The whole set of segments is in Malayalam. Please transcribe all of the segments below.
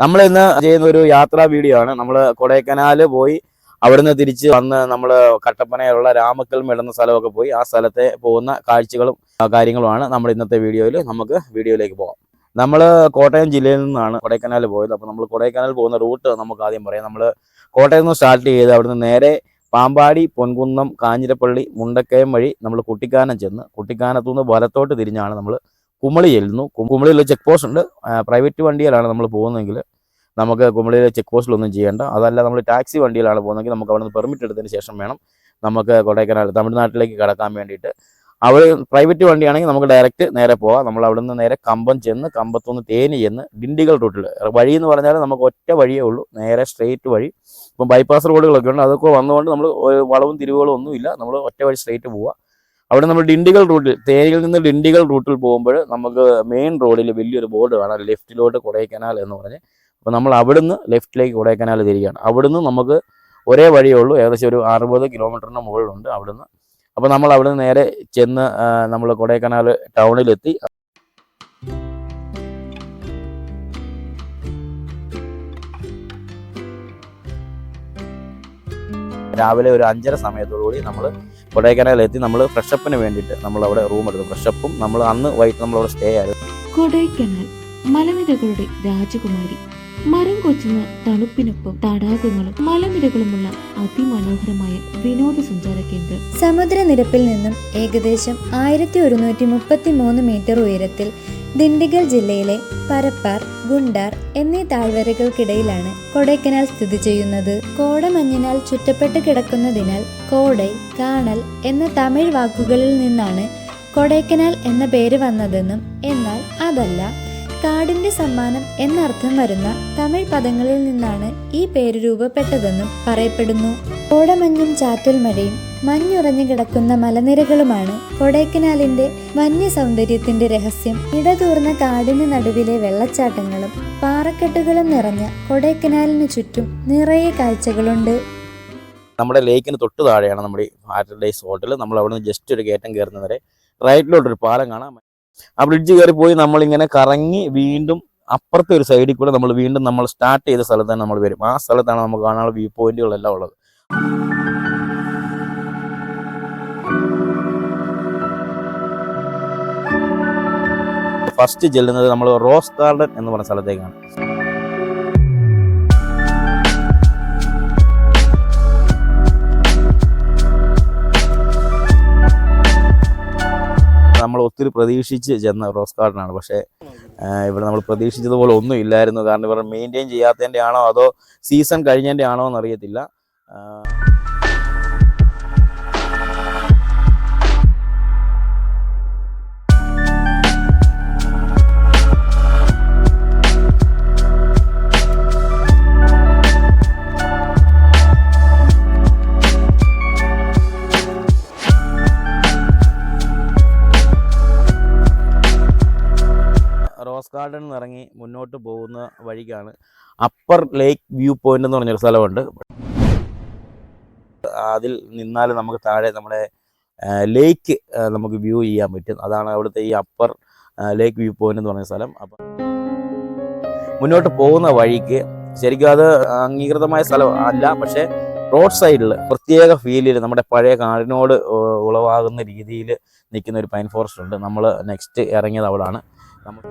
നമ്മൾ ഇന്ന് ചെയ്യുന്ന ഒരു യാത്രാ വീഡിയോ ആണ്. നമ്മൾ കൊടൈക്കനാല് പോയി അവിടുന്ന് തിരിച്ച് വന്ന് നമ്മൾ കട്ടപ്പനയിലുള്ള രാമക്കൽ മിടുന്ന സ്ഥലമൊക്കെ പോയി ആ സ്ഥലത്തെ പോകുന്ന കാഴ്ചകളും കാര്യങ്ങളുമാണ് നമ്മൾ ഇന്നത്തെ വീഡിയോയിൽ നമുക്ക് വീഡിയോയിലേക്ക് പോകാം. നമ്മൾ കോട്ടയം ജില്ലയിൽ നിന്നാണ് കൊടൈക്കനാൽ പോയത്. അപ്പോൾ നമ്മൾ കൊടൈക്കനാൽ പോകുന്ന റൂട്ട് നമുക്ക് ആദ്യം പറയാം. നമ്മൾ കോട്ടയത്ത് നിന്ന് സ്റ്റാർട്ട് ചെയ്ത് അവിടുന്ന് നേരെ പാമ്പാടി പൊൻകുന്നം കാഞ്ഞിരപ്പള്ളി മുണ്ടക്കയം വഴി നമ്മൾ കുട്ടിക്കാനം ചെന്ന് കുട്ടിക്കാനത്തു നിന്ന് വലത്തോട്ട് തിരിഞ്ഞാണ് നമ്മൾ കുമളി ചെല്ലുന്നു കുമളിയിൽ ചെക്ക് പോസ്റ്റ് ഉണ്ട്. പ്രൈവറ്റ് വണ്ടിയിലാണ് നമ്മൾ പോകുന്നതെങ്കിൽ നമുക്ക് കുമളിയിലെ ചെക്ക് പോസ്റ്റിലൊന്നും ചെയ്യേണ്ട. അതല്ല നമ്മൾ ടാക്സി വണ്ടിയിലാണ് പോകുന്നതെങ്കിൽ നമുക്ക് അവിടെ നിന്ന് പെർമിറ്റ് എടുത്തതിന് ശേഷം വേണം നമുക്ക് കൊടൈക്കനാൽ തമിഴ്നാട്ടിലേക്ക് കടക്കാൻ വേണ്ടിയിട്ട്. അവിടെ പ്രൈവറ്റ് വണ്ടിയാണെങ്കിൽ നമുക്ക് ഡയറക്റ്റ് നേരെ പോകാം നമ്മൾ അവിടെ നിന്ന് നേരെ കമ്പം ചെന്ന് കമ്പത്തുനിന്ന് തേനി ചെന്ന് ഡിണ്ടിഗൽ റൂട്ടിൽ വഴി എന്ന് പറഞ്ഞാൽ നമുക്ക് ഒറ്റ വഴിയേ ഉള്ളൂ. നേരെ സ്ട്രെയിറ്റ് വഴി. ഇപ്പം ബൈപ്പാസ് റോഡുകളൊക്കെ ഉണ്ട്. അതൊക്കെ വന്നുകൊണ്ട് നമ്മൾ വളവും തിരിവുകളും ഒന്നുമില്ല നമ്മൾ ഒറ്റ വഴി സ്ട്രെയിറ്റ് പോവുക അവിടെ നമ്മൾ ഡിണ്ടിഗൽ റൂട്ടിൽ തേനിയിൽ നിന്ന് ഡിണ്ടിഗൽ റൂട്ടിൽ പോകുമ്പോൾ നമുക്ക് മെയിൻ റോഡിൽ വലിയൊരു ബോർഡ് കാണാം. ലെഫ്റ്റിലോട്ട് കൊടൈക്കനാൽ എന്ന് പറഞ്ഞ് അപ്പോൾ നമ്മൾ അവിടുന്ന് ലെഫ്റ്റിലേക്ക് കൊടൈക്കനാൽ തിരികെയാണ്. അവിടുന്ന് നമുക്ക് ഒരേ വഴിയേ ഉള്ളൂ. ഏകദേശം ഒരു അറുപത് കിലോമീറ്ററിന് മുകളിലുണ്ട് അവിടുന്ന്. അപ്പോൾ നമ്മൾ അവിടുന്ന് നേരെ ചെന്ന് നമ്മൾ കൊടൈക്കനാൽ ടൗണിലെത്തി. രാവിലെ ഒരു അഞ്ചര സമയത്തോടുകൂടി നമ്മൾ കൊടൈക്കനാലിലെത്തി നമ്മൾ ഫ്രഷപ്പിന് വേണ്ടിയിട്ട് നമ്മൾ അവിടെ റൂം എടുത്തു. ഫ്രഷപ്പും നമ്മൾ അന്ന് വൈകിട്ട് നമ്മൾ അവിടെ സ്റ്റേ ആയിരുന്നു. കൊടൈക്കനാൽ മലനിരകളുടെ രാജകുമാരി. മരം കൊച്ചുന്ന തണുപ്പിനൊപ്പം തടാകങ്ങളും മലനിരകളുമുള്ള അതിമനോഹരമായ വിനോദസഞ്ചാര കേന്ദ്രം. സമുദ്രനിരപ്പിൽ നിന്നും ഏകദേശം ആയിരത്തി ഒരുന്നൂറ്റി മുപ്പത്തി മൂന്ന് മീറ്റർ ഉയരത്തിൽ ദിണ്ടിഗൽ ജില്ലയിലെ പരപ്പാർ ഗുണ്ടാർ എന്നീ താഴ്വരകൾക്കിടയിലാണ് കൊടൈക്കനാൽ സ്ഥിതി ചെയ്യുന്നത്. കോടമഞ്ഞിനാൽ ചുറ്റപ്പെട്ട് കിടക്കുന്നതിനാൽ കോടൈ കാണൽ എന്ന തമിഴ് വാക്കുകളിൽ നിന്നാണ് കൊടൈക്കനാൽ എന്ന പേര് വന്നതെന്നും എന്നാൽ അതല്ല. കാടിന്റെ സമ്മാനം എന്നർത്ഥം വരുന്ന തമിഴ് പദങ്ങളിൽ നിന്നാണ് ഈ പേര് രൂപപ്പെട്ടതെന്നും പറയപ്പെടുന്നു. കോടമഞ്ഞും ചാറ്റൽ മഴയും മഞ്ഞുറഞ്ഞു കിടക്കുന്ന മലനിരകളുമാണ് കൊടൈക്കനാലിന്റെ വന്യ സൗന്ദര്യത്തിന്റെ രഹസ്യം. ഇടതൂർന്ന കാടിന് നടുവിലെ വെള്ളച്ചാട്ടങ്ങളും പാറക്കെട്ടുകളും നിറഞ്ഞ കൊടൈക്കനാലിന് ചുറ്റും നിറയെ കാഴ്ചകളുണ്ട്. നമ്മുടെ ലേക്കിന് തൊട്ട് താഴെയാണ് നമ്മുടെ ഹോട്ടൽ നമ്മൾ അവിടെ നിന്ന് ജസ്റ്റ് ഒരു കയറ്റം കയറുന്നവരെ റൈറ്റിലോട്ടൊരു പാലം കാണാം ആ ബ്രിഡ്ജ് കയറി പോയി നമ്മളിങ്ങനെ കറങ്ങി വീണ്ടും അപ്പുറത്തെ ഒരു സൈഡിൽ കൂടെ നമ്മൾ വീണ്ടും നമ്മൾ സ്റ്റാർട്ട് ചെയ്ത സ്ഥലത്താണ് നമ്മൾ വരും. ആ സ്ഥലത്താണ് നമുക്ക് കാണാനുള്ള വ്യൂ പോയിന്റുകളെല്ലാം ഉള്ളത്. ഫസ്റ്റ് ചെല്ലുന്നത് നമ്മൾ റോസ് ഗാർഡൻ എന്ന് പറഞ്ഞ സ്ഥലത്തേക്കാണ്. നമ്മൾ ഒത്തിരി പ്രതീക്ഷിച്ച് ചെന്ന റോസ് ഗാർഡനാണ്. പക്ഷേ ഇവിടെ നമ്മൾ പ്രതീക്ഷിച്ചതുപോലെ ഒന്നും ഇല്ലായിരുന്നു. കാരണം ഇവർ മെയിന്റെയിൻ ചെയ്യാത്തതിന്റെ ആണോ അതോ സീസൺ കഴിഞ്ഞതിന്റെ ആണോ എന്ന് റോസ് ഗാർഡൻ നിന്ന് ഇറങ്ങി മുന്നോട്ട് പോകുന്ന വഴിക്കാണ്. അപ്പർ ലേക്ക് വ്യൂ പോയിന്റ് എന്ന് പറഞ്ഞൊരു സ്ഥലമുണ്ട്. അതിൽ നിന്നാൽ നമുക്ക് താഴെ നമ്മുടെ ലേക്ക് നമുക്ക് വ്യൂ ചെയ്യാൻ പറ്റും. അതാണ് അവിടുത്തെ ഈ അപ്പർ ലേക്ക് വ്യൂ പോയിന്റ് എന്ന് പറഞ്ഞ സ്ഥലം. അപ്പം മുന്നോട്ട് പോകുന്ന വഴിക്ക് ശരിക്കും അത് അംഗീകൃതമായ സ്ഥലം അല്ല. പക്ഷേ റോഡ് സൈഡിൽ പ്രത്യേക ഫീലിൽ നമ്മുടെ പഴയ കാടിനോട് ഉളവാകുന്ന രീതിയിൽ നിൽക്കുന്ന ഒരു പൈൻ ഫോറസ്റ്റ് ഉണ്ട്. നമ്മൾ നെക്സ്റ്റ് ഇറങ്ങിയത് അവിടാണ്. നമ്മൾ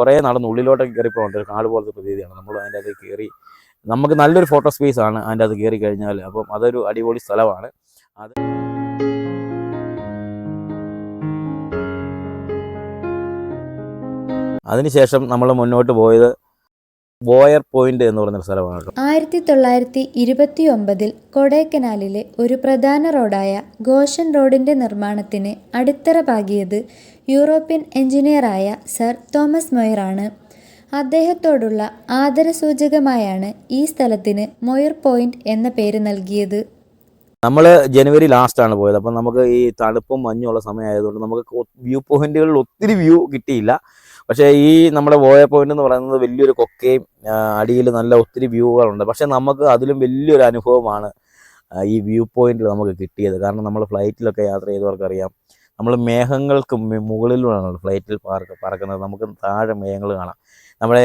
കുറേ നടന്ന് ഉള്ളിലോട്ടൊക്കെ കയറി പോകേണ്ട ഒരു കാട് പോലത്തെ പ്രതീതിയാണ്. നമ്മൾ അതിന്റെ അകത്ത് കയറി നമുക്ക് നല്ലൊരു ഫോട്ടോ സ്പേസ് ആണ് അതിന്റെ അകത്ത് കയറി കഴിഞ്ഞാൽ. അപ്പം അതൊരു അടിപൊളി സ്ഥലമാണ്. അത് അതിനുശേഷം നമ്മൾ മുന്നോട്ട് പോയത് ബോയർ പോയിന്റ് എന്ന് പറയുന്ന സ്ഥലമാണ് ആയിരത്തി തൊള്ളായിരത്തി ഇരുപത്തി ഒമ്പതിൽ കൊടൈക്കനാലിലെ ഒരു പ്രധാന റോഡായ ഗോഷൻ റോഡിന്റെ നിർമ്മാണത്തിന് അടിത്തറ പാകിയത് യൂറോപ്യൻ എഞ്ചിനീയറായ സർ തോമസ് മൊയറാണ്. അദ്ദേഹത്തോടുള്ള ആദരസൂചകമായാണ് ഈ സ്ഥലത്തിന് മൊയർ പോയിന്റ് എന്ന പേര് നൽകിയത്. നമ്മൾ ജനുവരി ലാസ്റ്റ് ആണ് പോയത്. അപ്പം നമുക്ക് ഈ തണുപ്പും മഞ്ഞുള്ള സമയമായതുകൊണ്ട് നമുക്ക് വ്യൂ പോയിന്റുകളിൽ ഒത്തിരി വ്യൂ കിട്ടിയില്ല. പക്ഷേ ഈ നമ്മുടെ വോയ പോയിന്റ് എന്ന് പറയുന്നത് വലിയൊരു കൊക്കയും അടിയിൽ നല്ല ഒത്തിരി വ്യൂകളുണ്ട് പക്ഷേ നമുക്ക് അതിലും വലിയൊരു അനുഭവമാണ് ഈ വ്യൂ പോയിന്റിൽ നമുക്ക് കിട്ടിയത്. കാരണം നമ്മൾ ഫ്ലൈറ്റിലൊക്കെ യാത്ര ചെയ്തവർക്കറിയാം നമ്മൾ മേഘങ്ങൾക്ക് മുകളിലൂടെയാണ് ഫ്ലൈറ്റിൽ പാർക്ക് പറക്കുന്നത്. നമുക്ക് താഴെ മേഘങ്ങൾ കാണാം. നമ്മുടെ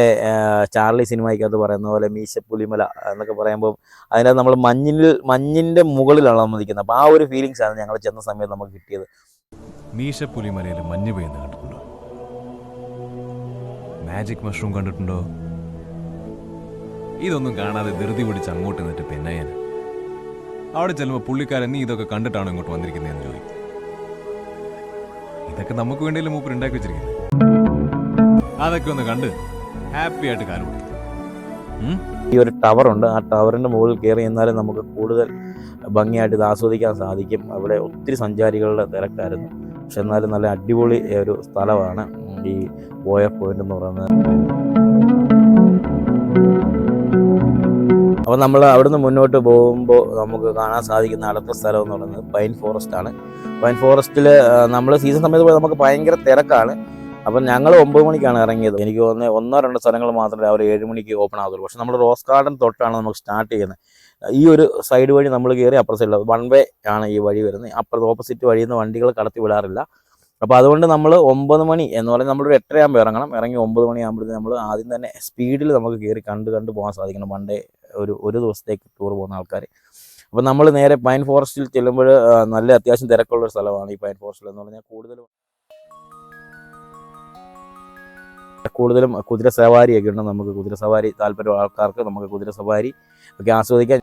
ചാർലി സിനിമയ്ക്കകത്ത് പറയുന്ന പോലെ മീശപ്പുലിമല എന്നൊക്കെ പറയുമ്പോൾ അതിനകത്ത് നമ്മൾ മഞ്ഞിൽ മഞ്ഞിന്റെ മുകളിലാണ് നമ്മൾ നിൽക്കുന്നത്. അപ്പോൾ ആ ഒരു ഫീലിങ്സ് ആണ് ഞങ്ങൾ ചെന്ന സമയത്ത് നമുക്ക് കിട്ടിയത്. മീശപ്പുലിമലയിൽ മഞ്ഞ് പെയ്യുന്നത് കണ്ടിട്ടുണ്ടോ? മാജിക് മഷ്റൂം കണ്ടിട്ടുണ്ടോ? ഇതൊന്നും കാണാതെ ധൃതി പിടിച്ച് അങ്ങോട്ട് നിന്നിട്ട് പെന്നയ്യൻ അവിടെ ചെല്ലുമ്പോൾ പുള്ളിക്കാരൻ നീ ഇതൊക്കെ കണ്ടിട്ടാണോ ഇങ്ങോട്ട് വന്നിരിക്കുന്നതെന്ന് ചോദിക്കും. ഇതൊക്കെ നമുക്ക് വേണ്ടിയല്ലേ മൂപ്പർ ഉണ്ടാക്കി വെച്ചിരിക്കുന്നത്? അതൊക്കെ ഒന്ന് കണ്ട് ഹാപ്പി ആയിട്ട് കാലം ഈ ഒരു ടവറുണ്ട് ആ ടവറിന്റെ മുകളിൽ കയറി എന്നാലും നമുക്ക് കൂടുതൽ ഭംഗിയായിട്ട് ഇത് ആസ്വദിക്കാൻ സാധിക്കും. അവിടെ ഒത്തിരി സഞ്ചാരികളുടെ തിരക്കായിരുന്നു. പക്ഷെ എന്നാലും നല്ല അടിപൊളി ഒരു സ്ഥലമാണ് ഈ ബോയ പോയിന്റ് എന്ന് പറയുന്നത്. അപ്പോൾ നമ്മൾ അവിടുന്ന് മുന്നോട്ട് പോകുമ്പോൾ നമുക്ക് കാണാൻ സാധിക്കുന്ന അടുത്ത സ്ഥലം എന്ന് പറയുന്നത് പൈൻ ഫോറസ്റ്റ് ആണ്. പൈൻ ഫോറസ്റ്റിൽ നമ്മൾ സീസൺ സമയത്ത് പോയി നമുക്ക് ഭയങ്കര തിരക്കാണ്. അപ്പം ഞങ്ങൾ ഒമ്പത് മണിക്കാണ് ഇറങ്ങിയത്. എനിക്ക് തോന്നുന്നത് ഒന്നോ രണ്ടോ സ്ഥലങ്ങൾ മാത്രമേ അവർ ഏഴ് മണിക്ക് ഓപ്പൺ ആകത്തുള്ളൂ പക്ഷെ നമ്മൾ റോസ് ഗാർഡൻ തൊട്ടാണ് നമുക്ക് സ്റ്റാർട്ട് ചെയ്യുന്നത് ഈ ഒരു സൈഡ് വഴി നമ്മൾ കയറി അപ്പുറത്തെ സൈഡിൽ വൺ വേ ആണ് ഈ വഴി വരുന്നത് അപ്പുറത്ത് ഓപ്പോസിറ്റ് വഴിയിൽ നിന്ന് വണ്ടികൾ കടത്തി വിടാറില്ല. അപ്പോൾ അതുകൊണ്ട് നമ്മൾ ഒമ്പത് മണി എന്ന് പറയുന്നത് നമ്മളൊരു എട്ടരയാകുമ്പോൾ ഇറങ്ങണം. ഇറങ്ങി ഒമ്പത് മണിയാകുമ്പോഴത്തേക്ക് നമ്മൾ ആദ്യം തന്നെ സ്പീഡിൽ നമുക്ക് കയറി കണ്ട് കണ്ട് പോകാൻ സാധിക്കണം. വണ്ടേ ഒരു ഒരു ദിവസത്തേക്ക് ടൂർ പോകുന്ന ആൾക്കാർ അപ്പോൾ നമ്മൾ നേരെ പൈൻ ഫോറസ്റ്റിൽ ചെല്ലുമ്പോൾ നല്ല അത്യാവശ്യം തിരക്കുള്ള ഒരു സ്ഥലമാണ് ഈ പൈൻ ഫോറസ്റ്റിൽ എന്ന് പറഞ്ഞാൽ കൂടുതലും കൂടുതലും കുതിര സവാരിയൊക്കെ ഉണ്ട്. നമുക്ക് കുതിര സവാരി താല്പര്യം ആൾക്കാർക്ക് നമുക്ക് കുതിര സവാരി ഒക്കെ ആസ്വദിക്കാൻ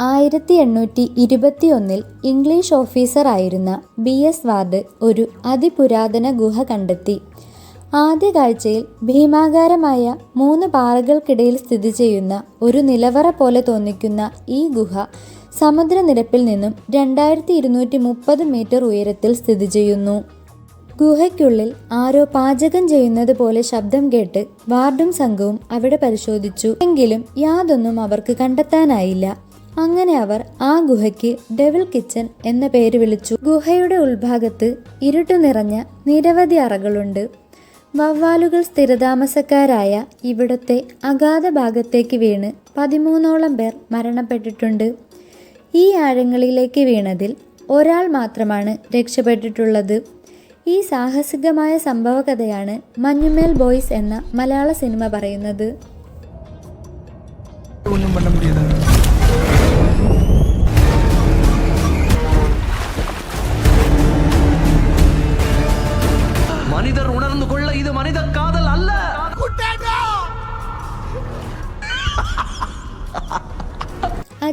ആയിരത്തി എണ്ണൂറ്റി ഇരുപത്തി ഒന്നിൽ ഇംഗ്ലീഷ് ഓഫീസറായിരുന്ന ബി എസ് വാർഡ് ഒരു അതിപുരാതന ഗുഹ കണ്ടെത്തി. ആദ്യ കാഴ്ചയിൽ ഭീമാകാരമായ മൂന്ന് പാറകൾക്കിടയിൽ സ്ഥിതി ചെയ്യുന്ന ഒരു നിലവറ പോലെ തോന്നിക്കുന്ന ഈ ഗുഹ സമുദ്രനിരപ്പിൽ നിന്നും രണ്ടായിരത്തി ഇരുന്നൂറ്റി മുപ്പത് മീറ്റർ ഉയരത്തിൽ സ്ഥിതി ചെയ്യുന്നു. ഗുഹയ്ക്കുള്ളിൽ ആരോ പാചകം ചെയ്യുന്നത് പോലെ ശബ്ദം കേട്ട് വാർഡും സംഘവും അവിടെ പരിശോധിച്ചു. എങ്കിലും യാതൊന്നും അവർക്ക് കണ്ടെത്താനായില്ല. അങ്ങനെ അവർ ആ ഗുഹയ്ക്ക് ഡെവിൾ കിച്ചൺ എന്ന പേര് വിളിച്ചു. ഗുഹയുടെ ഉൾഭാഗത്ത് ഇരുട്ടു നിറഞ്ഞ നിരവധി അറകളുണ്ട്. വവ്വാലുകൾ സ്ഥിരതാമസക്കാരായ ഇവിടുത്തെ അഗാധ ഭാഗത്തേക്ക് വീണ് പതിമൂന്നോളം പേർ മരണപ്പെട്ടിട്ടുണ്ട്. ഈ ആഴങ്ങളിലേക്ക് വീണതിൽ ഒരാൾ മാത്രമാണ് രക്ഷപ്പെട്ടിട്ടുള്ളത്. ഈ സാഹസികമായ സംഭവകഥയാണ് മഞ്ഞുമേൽ ബോയ്സ് എന്ന മലയാള സിനിമ പറയുന്നത്.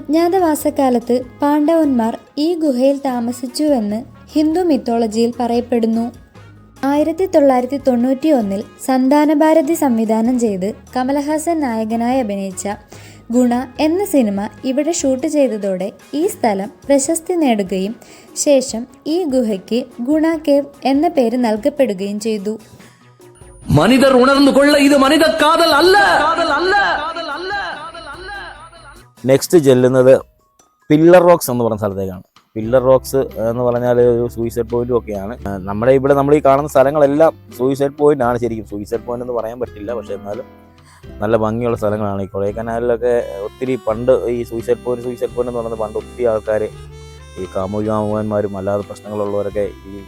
അജ്ഞാതവാസക്കാലത്ത് പാണ്ഡവന്മാർ ഈ ഗുഹയിൽ താമസിച്ചുവെന്ന് ഹിന്ദു മിത്തോളജിയിൽ പറയപ്പെടുന്നു. ആയിരത്തി തൊള്ളായിരത്തി തൊണ്ണൂറ്റി ഒന്നിൽ സന്താനഭാരതി സംവിധാനം ചെയ്ത് കമലഹാസൻ നായകനായി അഭിനയിച്ച ഗുണ എന്ന സിനിമ ഇവിടെ ഷൂട്ട് ചെയ്തതോടെ ഈ സ്ഥലം പ്രശസ്തി നേടുകയും ശേഷം ഈ ഗുഹയ്ക്ക് ഗുണ കേവ് എന്ന പേര് നൽകപ്പെടുകയും ചെയ്തു. മനിതർ ഉണർന്നു കൊള്ള ഇത് മനിത കാതൽ അല്ല കാതൽ അല്ല. നെക്സ്റ്റ് ചെല്ലുന്നത് പില്ലർ റോക്സ് എന്ന് പറഞ്ഞ സ്ഥലത്തേക്കാണ്. പില്ലർ റോക്സ് എന്ന് പറഞ്ഞാൽ ഒരു സൂയിസൈഡ് പോയിന്റും ഒക്കെയാണ്. നമ്മുടെ ഇവിടെ നമ്മൾ ഈ കാണുന്ന സ്ഥലങ്ങളെല്ലാം സൂയിസൈഡ് പോയിന്റ് ആണ് ശരിക്കും. സൂയിസൈഡ് പോയിന്റ് എന്ന് പറയാൻ പറ്റില്ല. പക്ഷെ എന്നാലും നല്ല ഭംഗിയുള്ള സ്ഥലങ്ങളാണ്. ഈ കൊടൈക്കനാലിലൊക്കെ ഒത്തിരി പണ്ട് ഈ സൂയിസൈഡ് പോയിന്റ് സൂയിസൈഡ് പോയിന്റ് എന്ന് പറയുന്നത് പണ്ട് ഒത്തിരി ആൾക്കാർ ഈ കാമുകാമുകന്മാരും അല്ലാതെ പ്രശ്നങ്ങളുള്ളവരൊക്കെ ഈ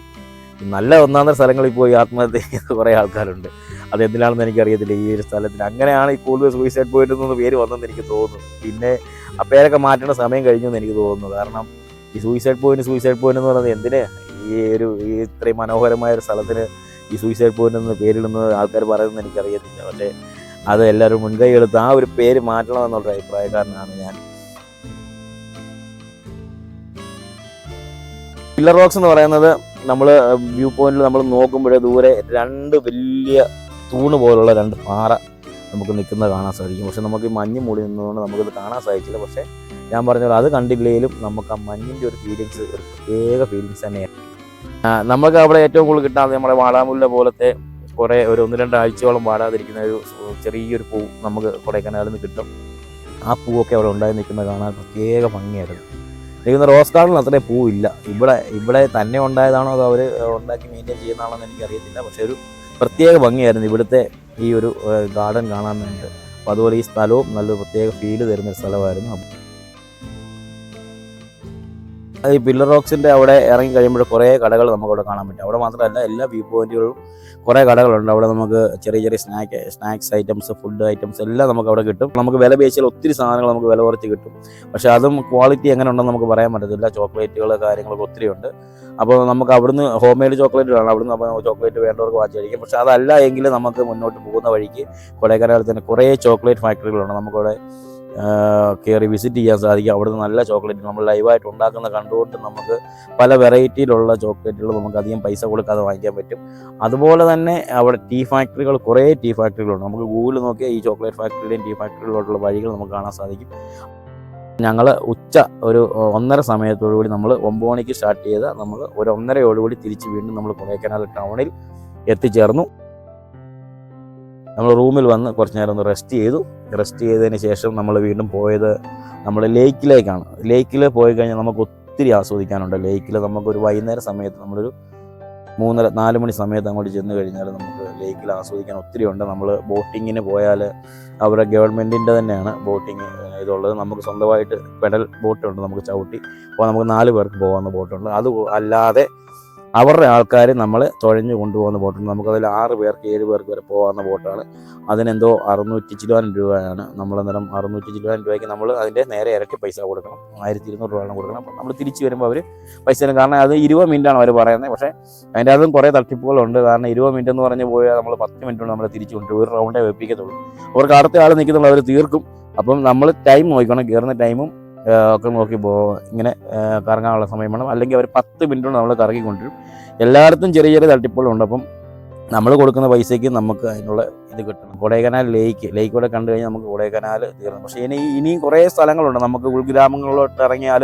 നല്ല ഒന്നാന്തര സ്ഥലങ്ങളിൽ പോയി ആത്മഹത്യ ചെയ്യുന്ന കുറേ ആൾക്കാരുണ്ട്. അത് എന്തിനാണെന്ന് എനിക്കറിയത്തില്ല. ഈ ഒരു സ്ഥലത്തിന് അങ്ങനെയാണ് ഈ കൂടുതൽ സൂയിസൈഡ് പോയിന്റ് എന്നൊന്ന് പേര് വന്നെന്ന് എനിക്ക് തോന്നുന്നു. പിന്നെ ആ പേരൊക്കെ മാറ്റേണ്ട സമയം കഴിഞ്ഞു എന്ന് എനിക്ക് തോന്നുന്നു. കാരണം ഈ സൂയിസൈഡ് പോയിന്റ് സൂയിസൈഡ് പോയിന്റ് എന്ന് പറയുന്നത് എന്തിന്? ഈ ഒരു ഈ ഇത്രയും മനോഹരമായ ഒരു സ്ഥലത്തിന് ഈ സൂയിസൈഡ് പോയിന്റ് എന്ന് പേരിടുന്നത് ആൾക്കാർ പറയുന്നത് എനിക്കറിയത്തില്ല. പക്ഷേ അത് എല്ലാവരും മുൻകൈ എടുത്ത് ആ ഒരു പേര് മാറ്റണം എന്നുള്ള അഭിപ്രായക്കാരനാണ് ഞാൻ. പില്ലർ റോക്സ് എന്ന് പറയുന്നത് നമ്മൾ വ്യൂ പോയിന്റിൽ നമ്മൾ നോക്കുമ്പോഴേ ദൂരെ രണ്ട് വലിയ തൂണ് പോലുള്ള രണ്ട് പാറ നമുക്ക് നിൽക്കുന്നത് കാണാൻ സാധിക്കും. പക്ഷെ നമുക്ക് ഈ മഞ്ഞ് മൂടി നിന്നതുകൊണ്ട് നമുക്കത് കാണാൻ സാധിച്ചില്ല. പക്ഷേ ഞാൻ പറഞ്ഞ അത് കണ്ടില്ലെങ്കിലും നമുക്ക് ആ മഞ്ഞിന്റെ ഒരു ഫീലിങ്സ് ഒരു പ്രത്യേക ഫീലിങ്സ് തന്നെയാണ് നമുക്ക് അവിടെ ഏറ്റവും കൂടുതൽ കിട്ടാതെ നമ്മുടെ വാടാമുല്ല പോലത്തെ കുറേ ഒരു ഒന്ന് രണ്ടാഴ്ചയോളം വാടാതിരിക്കുന്ന ഒരു ചെറിയൊരു പൂ നമുക്ക് കൊടൈക്കനാലിൽ നിന്ന് കിട്ടും. ആ പൂവൊക്കെ അവിടെ ഉണ്ടായി നിൽക്കുന്നത് കാണാൻ പ്രത്യേക ഭംഗിയായിരുന്നു. എനിക്ക് റോസ് ഗാർഡനിൽ അത്രയും പൂവില്ല. ഇവിടെ ഇവിടെ തന്നെ ഉണ്ടായതാണോ അതോ അവർ ഉണ്ടാക്കി മെയിന്റെയിൻ ചെയ്യുന്നതാണോ എന്ന് എനിക്കറിയത്തില്ല. പക്ഷേ ഒരു പ്രത്യേക ഭംഗിയായിരുന്നു ഇവിടുത്തെ ഈ ഒരു ഗാർഡൻ കാണാൻ വേണ്ടിയിട്ട്. അപ്പോൾ അതുപോലെ ഈ സ്ഥലവും നല്ലൊരു പ്രത്യേക ഫീൽ തരുന്ന ഒരു സ്ഥലമായിരുന്നു. ഈ പില്ലർ റോക്സിന്റെ അവിടെ ഇറങ്ങി കഴിയുമ്പോൾ കുറേ കടകൾ നമുക്കവിടെ കാണാൻ പറ്റും. അവിടെ മാത്രമല്ല എല്ലാ വ്യൂ പോയിന്റുകളിലും കുറേ കടകളുണ്ട്. അവിടെ നമുക്ക് ചെറിയ ചെറിയ snack snacks items food items എല്ലാം നമുക്ക് അവിടെ കിട്ടും. നമുക്ക് വില പേശിയാൽ ഒത്തിരി സാധനങ്ങൾ നമുക്ക് വില കുറച്ച് കിട്ടും. പക്ഷേ അതും ക്വാളിറ്റി എങ്ങനെ ഉണ്ടെന്ന് നമുക്ക് പറയാൻ പറ്റത്തില്ല. ചോക്ലേറ്റുകൾ കാര്യങ്ങളൊക്കെ ഒത്തിരി ഉണ്ട്. അപ്പോൾ നമുക്ക് അവിടുന്ന് ഹോം മെയ്ഡ് ചോക്ലേറ്റ് വേണം. അവിടുന്ന് അപ്പോൾ ചോക്ലേറ്റ് വേണ്ടവർക്ക് വാങ്ങിച്ചായിരിക്കും പക്ഷേ അതല്ല എങ്കിൽ നമുക്ക് മുന്നോട്ട് പോകുന്ന വഴിക്ക് കൊടൈക്കനാലിൽ തന്നെ കുറേ ചോക്ലേറ്റ് ഫാക്ടറികളുണ്ട് നമുക്കവിടെ കയറി വിസിറ്റ് ചെയ്യാൻ സാധിക്കും. അവിടുന്ന് നല്ല ചോക്ലേറ്റ് നമ്മൾ ലൈവായിട്ട് ഉണ്ടാക്കുന്ന കണ്ടുകൊണ്ട് നമുക്ക് പല വെറൈറ്റിയിലുള്ള ചോക്ലേറ്റുകൾ നമുക്ക് അധികം പൈസ കൊടുക്കാതെ വാങ്ങിക്കാൻ പറ്റും. അതുപോലെ തന്നെ അവിടെ ടീ ഫാക്ടറികൾ കുറേ ടീ ഫാക്ടറികളുണ്ട് നമുക്ക് ഗൂഗിൾ നോക്കിയാൽ ഈ ചോക്ലേറ്റ് ഫാക്ടറിയുടെയും ടീ ഫാക്ടറികളിലോട്ടുള്ള വഴികൾ നമുക്ക് കാണാൻ സാധിക്കും. ഞങ്ങൾ ഉച്ച ഒരു ഒന്നര സമയത്തോടുകൂടി നമ്മൾ ഒമ്പത് മണിക്ക് സ്റ്റാർട്ട് ചെയ്ത നമ്മൾ ഒരു ഒന്നരയോടുകൂടി തിരിച്ച് വീണ്ടും നമ്മൾ കൊടൈക്കനാൽ ടൗണിൽ എത്തിച്ചേർന്നു. നമ്മൾ റൂമിൽ വന്ന് കുറച്ച് നേരം ഒന്ന് റെസ്റ്റ് ചെയ്തു. റെസ്റ്റ് ചെയ്തതിന് ശേഷം നമ്മൾ വീണ്ടും പോയത് നമ്മൾ ലേക്കിലേക്കാണ്. ലേക്കിൽ പോയി കഴിഞ്ഞാൽ നമുക്ക് ഒത്തിരി ആസ്വദിക്കാനുണ്ട്. ലേക്കിൽ നമുക്കൊരു വൈകുന്നേര സമയത്ത് നമ്മളൊരു മൂന്നര നാല് മണി സമയത്ത് അങ്ങോട്ട് ചെന്ന് കഴിഞ്ഞാൽ നമുക്ക് ലേക്കിൽ ആസ്വദിക്കാൻ ഒത്തിരി ഉണ്ട്. നമ്മൾ ബോട്ടിങ്ങിന് പോയാൽ അവരുടെ ഗവൺമെന്റിന്റെ തന്നെയാണ് ബോട്ടിങ് ഇതുള്ളത്. നമുക്ക് സ്വന്തമായിട്ട് പെഡൽ ബോട്ടുണ്ട് നമുക്ക് ചവിട്ടി. അപ്പോൾ നമുക്ക് നാല് പേർക്ക് പോകാവുന്ന ബോട്ടുണ്ട്. അത് അല്ലാതെ അവരുടെ ആൾക്കാർ നമ്മൾ തുഴഞ്ഞു കൊണ്ടുപോകുന്ന ബോട്ടുണ്ട് നമുക്കതിൽ ആറ് പേർക്ക് ഏഴ് പേർക്ക് വരെ പോകാവുന്ന ബോട്ടാണ്. അതിനെന്തോ അറുന്നൂറ്റി ചില്ലുവാനം രൂപയാണ്. നമ്മൾ അന്നേരം അറുന്നൂറ്റി ചില്ലുവാനം രൂപയ്ക്ക് നമ്മൾ അതിന്റെ നേരെ ഇരട്ടി പൈസ കൊടുക്കണം. ആയിരത്തി ഇരുന്നൂറ് രൂപ കൊടുക്കണം. അപ്പം നമ്മൾ തിരിച്ച് വരുമ്പോൾ അവർ പൈസ തരും. കാരണം അത് ഇരുപത് മിനിറ്റാണ് അവർ പറയുന്നത്. പക്ഷേ അതിന്റെ അതും കുറേ തട്ടിപ്പുകളുണ്ട്. കാരണം ഇരുപത് മിനിറ്റ് എന്ന് പറഞ്ഞ് പോയാൽ നമ്മൾ പത്ത് മിനിറ്റ് കൊണ്ട് നമ്മൾ തിരിച്ചു കൊണ്ട് ഒരു റൗണ്ടേ വെപ്പിക്കത്തുള്ളൂ. അവർക്ക് അടുത്ത ആൾ നിൽക്കുന്നുള്ളൂ അവർ തീർക്കും. അപ്പം നമ്മൾ ടൈം നോക്കണം. കയറുന്ന ടൈമും ഒക്കെ നോക്കി പോ ഇങ്ങനെ കറങ്ങാനുള്ള സമയം വേണം. അല്ലെങ്കിൽ അവർ പത്ത് മിനിറ്റ് കൊണ്ട് നമ്മൾ കറങ്ങിക്കൊണ്ടിരും. എല്ലായിടത്തും ചെറിയ ചെറിയ തട്ടിപ്പുകളുണ്ട് അപ്പം നമ്മൾ കൊടുക്കുന്ന പൈസയ്ക്ക് നമുക്ക് അതിനുള്ള ഇത് കിട്ടണം. കൊടൈക്കനാൽ ലേക്ക് ലേക്ക് കൂടെ കണ്ടു കഴിഞ്ഞാൽ നമുക്ക് കൊടൈക്കനാൽ തീർന്നു. പക്ഷേ ഇനി ഇനിയും കുറേ സ്ഥലങ്ങളുണ്ട്. നമുക്ക് ഉൾഗ്രാമങ്ങളിലോട്ട് ഇറങ്ങിയാൽ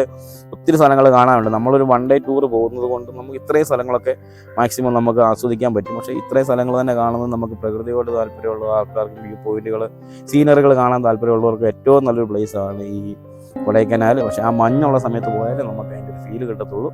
ഒത്തിരി സ്ഥലങ്ങൾ കാണാനുണ്ട്. നമ്മളൊരു വൺ ഡേ ടൂർ പോകുന്നത് കൊണ്ട് നമുക്ക് ഇത്രയും സ്ഥലങ്ങളൊക്കെ മാക്സിമം നമുക്ക് ആസ്വദിക്കാൻ പറ്റും. പക്ഷേ ഇത്രയും സ്ഥലങ്ങൾ തന്നെ കാണുന്നത് നമുക്ക് പ്രകൃതിയോട് താല്പര്യമുള്ള ആൾക്കാർക്ക് വ്യൂ പോയിന്റുകൾ സീനറികൾ കാണാൻ താല്പര്യമുള്ളവർക്ക് ഏറ്റവും നല്ലൊരു പ്ലേസാണ് ഈ കൊടൈക്കനാൽ പക്ഷേ ആ മഞ്ഞുള്ള സമയത്ത് പോയാലേ നമുക്ക് അതിന്റെ ഒരു ഫീൽ കിട്ടത്തുള്ളൂ.